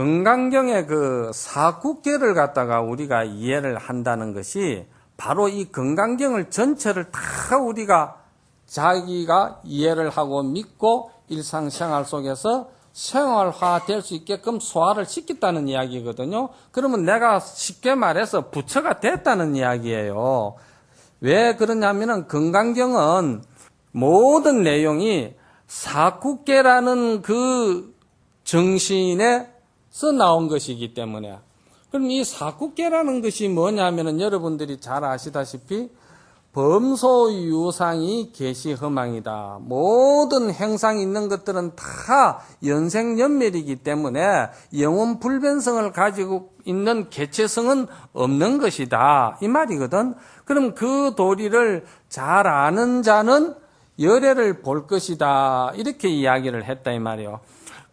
건강경의 그 사국계를 갖다가 우리가 이해를 한다는 것이 바로 이 건강경을 전체를 다 우리가 자기가 이해를 하고 믿고 일상생활 속에서 생활화 될 수 있게끔 소화를 시켰다는 이야기거든요. 그러면 내가 쉽게 말해서 부처가 됐다는 이야기예요. 왜 그러냐면은 건강경은 모든 내용이 사국계라는 그 정신에 서 나온 것이기 때문에 그럼 이 사국계라는 것이 뭐냐면은 여러분들이 잘 아시다시피 범소유상이 계시허망이다. 모든 행상이 있는 것들은 다 연생연멸이기 때문에 영원 불변성을 가지고 있는 개체성은 없는 것이다. 이 말이거든. 그럼 그 도리를 잘 아는 자는 열애를 볼 것이다. 이렇게 이야기를 했다 이 말이에요.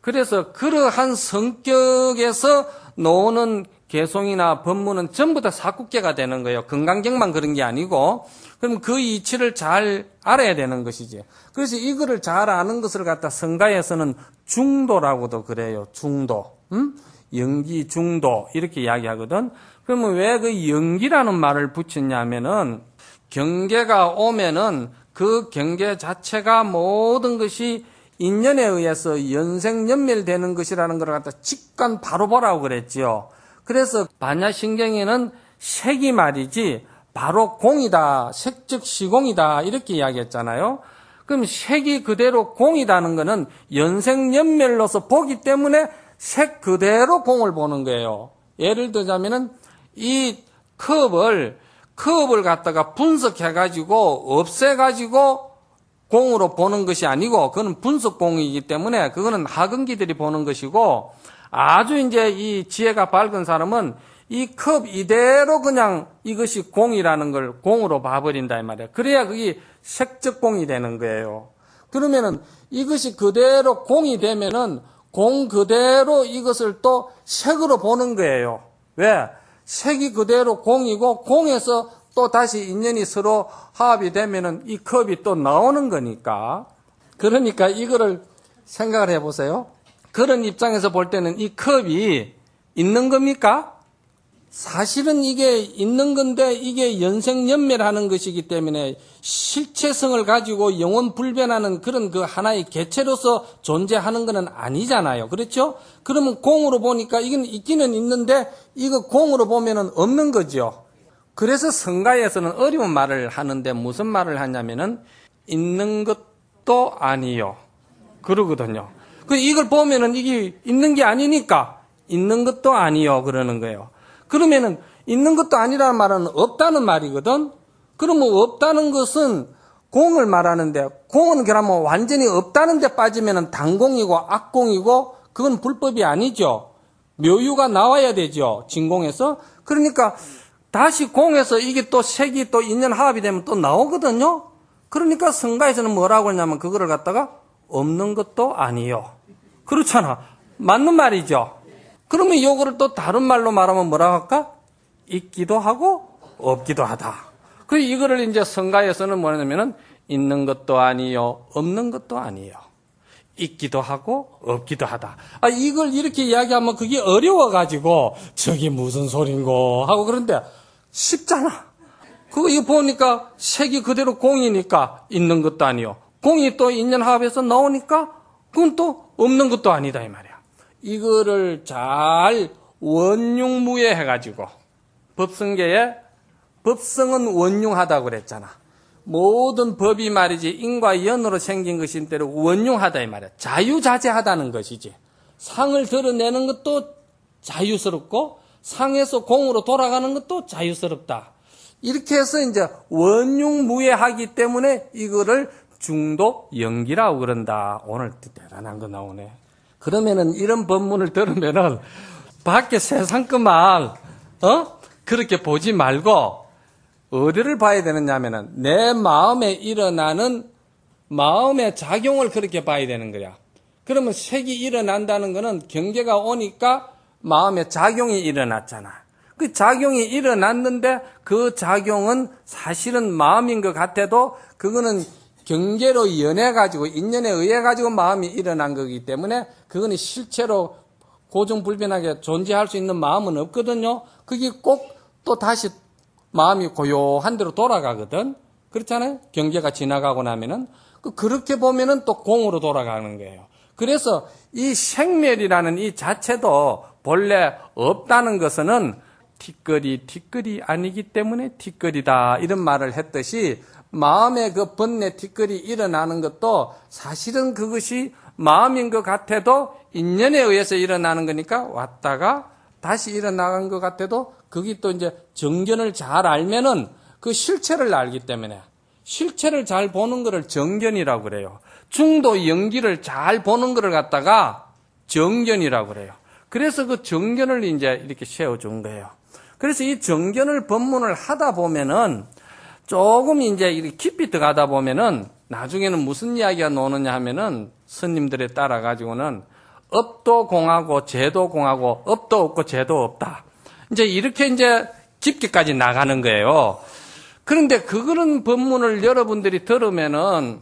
그래서 그러한 성격에서 노는 개송이나 법문은 전부 다 사국계가 되는 거예요. 건강경만 그런 게 아니고. 그럼 그 이치를 잘 알아야 되는 것이지. 그래서 이거를 잘 아는 것을 갖다 성가에서는 중도라고도 그래요. 중도. 음? 연기 중도. 이렇게 이야기하거든. 그러면 왜 그 연기라는 말을 붙였냐면은 경계가 오면은 그 경계 자체가 모든 것이 인연에 의해서 연생연멸되는 것이라는 걸 갖다 직관 바로 보라고 그랬지요. 그래서 반야신경에는 색이 말이지 바로 공이다, 색즉 시공이다 이렇게 이야기했잖아요. 그럼 색이 그대로 공이다는 것은 연생연멸로서 보기 때문에 색 그대로 공을 보는 거예요. 예를 들자면은 이 컵을 컵을 갖다가 분석해가지고 없애가지고 공으로 보는 것이 아니고 그거는 분석공이기 때문에 그거는 하근기들이 보는 것이고 아주 이제 이 지혜가 밝은 사람은 이 컵 이대로 그냥 이것이 공이라는 걸 공으로 봐버린다 이 말이야. 그래야 그게 색적 공이 되는 거예요. 그러면은 이것이 그대로 공이 되면은 공 그대로 이것을 또 색으로 보는 거예요. 왜? 색이 그대로 공이고 공에서 또 다시 인연이 서로 화합이 되면은 이 컵이 또 나오는 거니까. 그러니까 이거를 생각을 해보세요. 그런 입장에서 볼 때는 이 컵이 있는 겁니까? 사실은 이게 있는 건데 이게 연생연멸하는 것이기 때문에 실체성을 가지고 영원 불변하는 그런 그 하나의 개체로서 존재하는 것은 아니잖아요. 그렇죠? 그러면 공으로 보니까 이건 있기는 있는데 이거 공으로 보면은 없는 거죠. 그래서 성가에서는 어려운 말을 하는데 무슨 말을 하냐면은 있는 것도 아니요. 그러거든요. 그 이걸 보면은 이게 있는 게 아니니까 있는 것도 아니요. 그러는 거예요. 그러면은 있는 것도 아니라는 말은 없다는 말이거든. 그러면 없다는 것은 공을 말하는데 공은 그러면 완전히 없다는 데 빠지면은 단공이고 악공이고 그건 불법이 아니죠. 묘유가 나와야 되죠. 진공에서. 그러니까 다시 공에서 이게 또 색이 또 인연 화합이 되면 또 나오거든요. 그러니까 성가에서는 뭐라고 하냐면 그거를 갖다가 없는 것도 아니요. 그렇잖아. 맞는 말이죠. 그러면 요거를 또 다른 말로 말하면 뭐라 할까? 있기도 하고 없기도 하다. 그 이거를 이제 성가에서는 뭐냐면은 있는 것도 아니요, 없는 것도 아니요. 있기도 하고 없기도 하다. 아 이걸 이렇게 이야기하면 그게 어려워가지고 저게 무슨 소린고 하고 그런데 쉽잖아. 그거 이거 보니까 색이 그대로 공이니까 있는 것도 아니요. 공이 또 인연 합에서 나오니까 그건 또 없는 것도 아니다 이 말이야. 이거를 잘 원융무예 해가지고 법성계에 법성은 원융하다고 그랬잖아. 모든 법이 말이지 인과 연으로 생긴 것인 대로 원융하다 이 말이야. 자유자재하다는 것이지. 상을 드러내는 것도 자유스럽고 상에서 공으로 돌아가는 것도 자유스럽다. 이렇게 해서 이제 원융무예하기 때문에 이거를 중도 연기라고 그런다. 오늘 대단한 거 나오네. 그러면은 이런 법문을 들으면은 밖에 세상 것만 어 그렇게 보지 말고 어디를 봐야 되느냐면은 내 마음에 일어나는 마음의 작용을 그렇게 봐야 되는 거야. 그러면 색이 일어난다는 거는 경계가 오니까 마음의 작용이 일어났잖아. 그 작용이 일어났는데 그 작용은 사실은 마음인 것 같아도 그거는 경계로 연해 가지고 인연에 의해 가지고 마음이 일어난 거기 때문에 그거는 실체로 고정불변하게 존재할 수 있는 마음은 없거든요. 그게 꼭 또 다시 마음이 고요한 대로 돌아가거든. 그렇잖아요. 경계가 지나가고 나면은 그 그렇게 보면은 또 공으로 돌아가는 거예요. 그래서 이 생멸이라는 이 자체도 본래 없다는 것은 티끌이 티끌이 아니기 때문에 티끌이다 이런 말을 했듯이 마음의 그 번뇌 티끌이 일어나는 것도 사실은 그것이 마음인 것 같아도 인연에 의해서 일어나는 거니까 왔다가 다시 일어나간 것 같아도 그게 또 이제 정견을 잘 알면은 그 실체를 알기 때문에 실체를 잘 보는 것을 정견이라고 그래요. 중도 연기를 잘 보는 것을 갖다가 정견이라고 그래요. 그래서 그 정견을 이제 이렇게 세워준 거예요. 그래서 이 정견을 법문을 하다 보면은 조금 이제 이렇게 깊이 들어가다 보면은 나중에는 무슨 이야기가 나오느냐 하면은 스님들에 따라 가지고는 업도 공하고 제도 공하고 업도 없고 제도 없다. 이제 이렇게 이제 깊게까지 나가는 거예요. 그런데 그거는 법문을 여러분들이 들으면은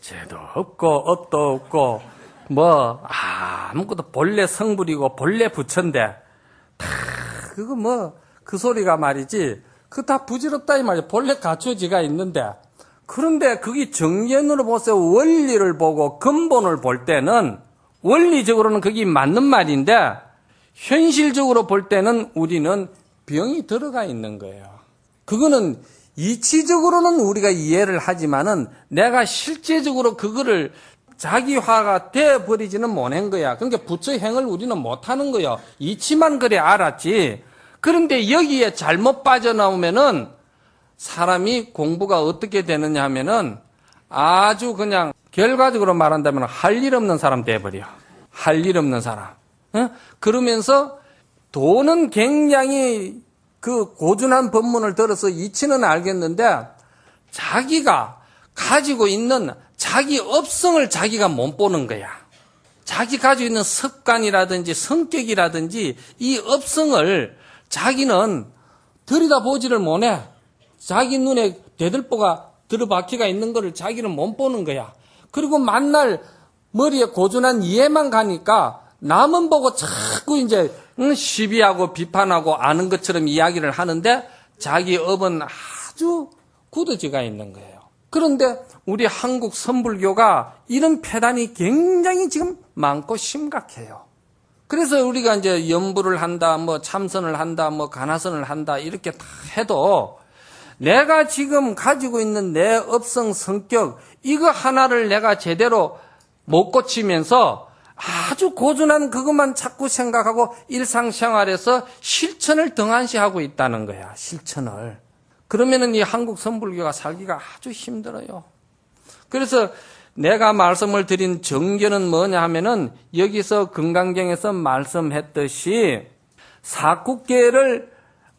제도 없고 업도 없고 뭐 아무것도 본래 성불이고 본래 부처인데 다 그거 뭐 그 소리가 말이지. 그 다 부질없다 이 말이야. 본래 갖춰지가 있는데. 그런데 그게 정견으로 보세요. 원리를 보고 근본을 볼 때는 원리적으로는 그게 맞는 말인데 현실적으로 볼 때는 우리는 병이 들어가 있는 거예요. 그거는 이치적으로는 우리가 이해를 하지만은 내가 실제적으로 그거를 자기화가 돼 버리지는 못한 거야. 그러니까 부처 행을 우리는 못 하는 거야. 이치만 그래 알았지. 그런데 여기에 잘못 빠져나오면은 사람이 공부가 어떻게 되느냐 하면은 아주 그냥 결과적으로 말한다면 할 일 없는 사람 돼버려. 할 일 없는 사람. 어? 그러면서 돈은 굉장히 그 고준한 법문을 들어서 이치는 알겠는데 자기가 가지고 있는 자기 업성을 자기가 못 보는 거야. 자기 가지고 있는 습관이라든지 성격이라든지 이 업성을 자기는 들여다보지를 못해. 자기 눈에 대들보가 들어박히가 있는 거를 자기는 못 보는 거야. 그리고 만날 머리에 고준한 이해만 가니까 남은 보고 자꾸 이제 응, 시비하고 비판하고 아는 것처럼 이야기를 하는데 자기 업은 아주 굳어지가 있는 거예요. 그런데 우리 한국 선불교가 이런 폐단이 굉장히 지금 많고 심각해요. 그래서 우리가 이제 연부를 한다, 뭐 참선을 한다, 뭐 간화선을 한다 이렇게 다 해도 내가 지금 가지고 있는 내 업성 성격 이거 하나를 내가 제대로 못 고치면서 아주 고준한 그것만 자꾸 생각하고 일상생활에서 실천을 등한시하고 있다는 거야. 실천을. 그러면은 이 한국 선불교가 살기가 아주 힘들어요. 그래서 내가 말씀을 드린 정견은 뭐냐 하면은 여기서 금강경에서 말씀했듯이 사국계를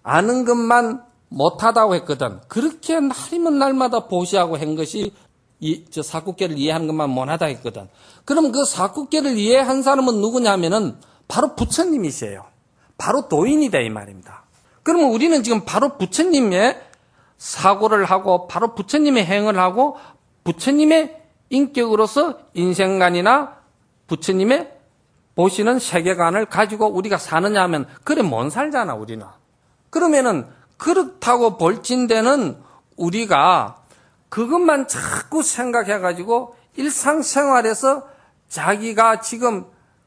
아는 것만 못하다고 했거든. 그렇게 날이면 날마다 보시하고 한 것이 이, 저 사국계를 이해하는 것만 못하다 했거든. 그럼 그 사국계를 이해한 사람은 누구냐면은 바로 부처님이세요. 바로 도인이다 이 말입니다. 그러면 우리는 지금 바로 부처님의 사고를 하고 바로 부처님의 행을 하고 부처님의 인격으로서 인생관이나 부처님의 보시는 세계관을 가지고 우리가 사느냐 하면 그래 못 살잖아 우리는. 그러면은 그렇다고 볼진대는 우리가 그것만 자꾸 생각해가지고 일상생활에서 자기가 지금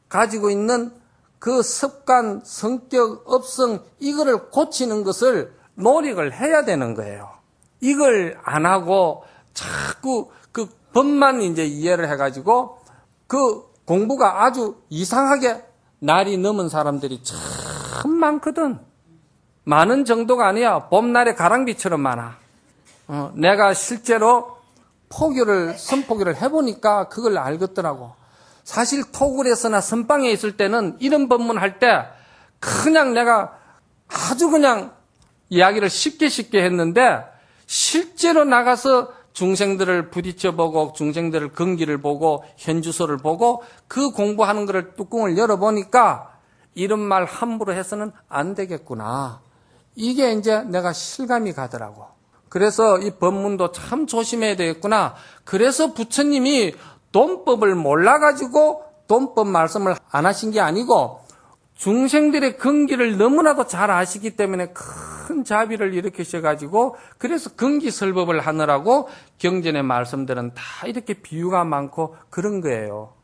가지고 있는 그 습관, 성격, 업성, 이거를 고치는 것을 노력을 해야 되는 거예요. 이걸 안 하고 자꾸 그 법만 이제 이해를 해가지고 그 공부가 아주 이상하게 날이 넘은 사람들이 참 많거든. 많은 정도가 아니야. 봄날의 가랑비처럼 많아. 어, 내가 실제로 포교를, 선포교를 해보니까 그걸 알겠더라고. 사실 토굴에서나 선방에 있을 때는 이런 법문 할 때 그냥 내가 아주 그냥 이야기를 쉽게 쉽게 했는데 실제로 나가서 중생들을 부딪혀보고 중생들을 근기를 보고 현주소를 보고 그 공부하는 것을 뚜껑을 열어보니까 이런 말 함부로 해서는 안 되겠구나. 이게 이제 내가 실감이 가더라고. 그래서 이 법문도 참 조심해야 되겠구나. 그래서 부처님이 돈법을 몰라가지고 돈법 말씀을 안 하신 게 아니고 중생들의 근기를 너무나도 잘 아시기 때문에 큰 자비를 일으키셔가지고 그래서 근기 설법을 하느라고 경전의 말씀들은 다 이렇게 비유가 많고 그런 거예요.